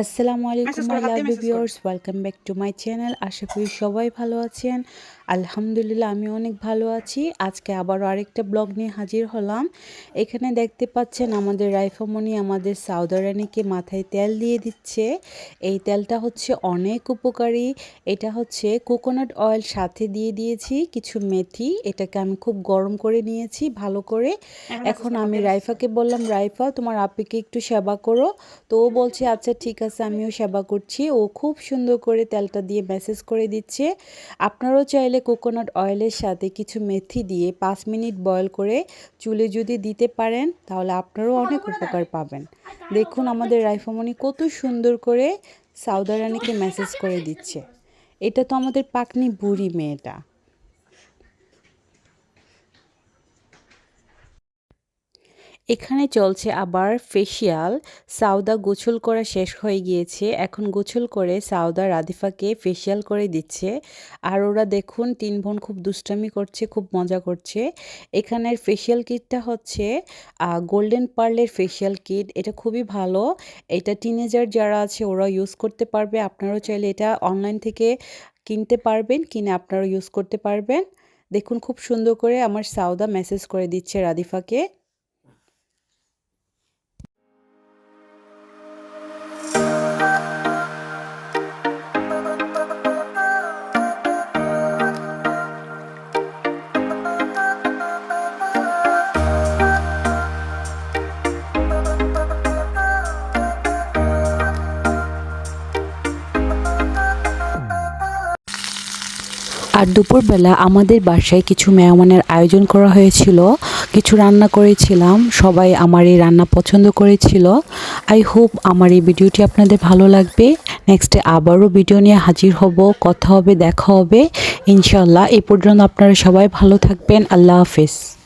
আসসালামু আলাইকুম my love. Viewers welcome back to my channel আশা করি সবাই ভালো আছেন। আলহামদুলিল্লাহ আমি অনেক ভালো আছি। আজকে আবারও আরেকটা ব্লগ নিয়ে হাজির হলাম। এখানে দেখতে পাচ্ছেন আমাদের রাইফামণি আমাদের সাউদারানিকে মাথায় তেল দিয়ে দিচ্ছে। এই তেলটা হচ্ছে অনেক উপকারী। এটা হচ্ছে কোকোনাট অয়েল সাথে দিয়ে দিয়েছি কিছু মেথি। এটাকে আমি খুব গরম করে নিয়েছি ভালো করে। এখন আমি রাইফাকে বললাম রাইফা তোমার আপিকে একটু সেবা করো। তো ও বলছে আচ্ছা ঠিক আছে আমিও সেবা করছি। ও খুব সুন্দর করে তেলটা দিয়ে মেসেজ করে দিচ্ছে। আপনারাও চাইলে কোকোনাট অয়েলের সাথে কিছু মেথি দিয়ে পাঁচ মিনিট বয়ল করে চুলে যদি দিতে পারেন, তাহলে আপনারাও অনেক উপকার পাবেন। দেখুন আমাদের রাইফামণি কত সুন্দর করে সাউদারানিকে মেসেজ করে দিচ্ছে। এটা তো আমাদের পাকনি বুড়ি মেয়েটা। এখানে চলছে আবার ফেসিয়াল সাউদা গোছল করা শেষ হয়ে গিয়েছে। এখন গোছল করে সাউদা রাধিফাকে ফেসিয়াল করে দিচ্ছে। আর ওরা দেখুন, তিন বোন খুব দুষ্টামি করছে, খুব মজা করছে। এখানের ফেসিয়াল কিটটা হচ্ছে গোল্ডেন পার্লের ফেসিয়াল কিট এটা খুবই ভালো। এটা টিনেজার যারা আছে ওরা ইউজ করতে পারবে। আপনারাও চাইলে এটা অনলাইন থেকে কিনতে পারবেন, কিনে আপনারা ইউজ করতে পারবেন। দেখুন, খুব সুন্দর করে আমার সাউদা মেসেজ করে দিচ্ছে রাদিফাকে আর দুপুরবেলা আমাদের বাসায় কিছু মেহমানের আয়োজন করা হয়েছিল। কিছু রান্না করেছিলাম, সবাই আমার এই রান্না পছন্দ করেছিল। আই হোপ আমার এই ভিডিওটি আপনাদের ভালো লাগবে। নেক্সটে আবারও ভিডিও নিয়ে হাজির হব, কথা হবে, দেখা হবে। ইনশাল্লাহ এই পর্যন্ত আপনারা সবাই ভালো থাকবেন। আল্লাহ হাফেজ।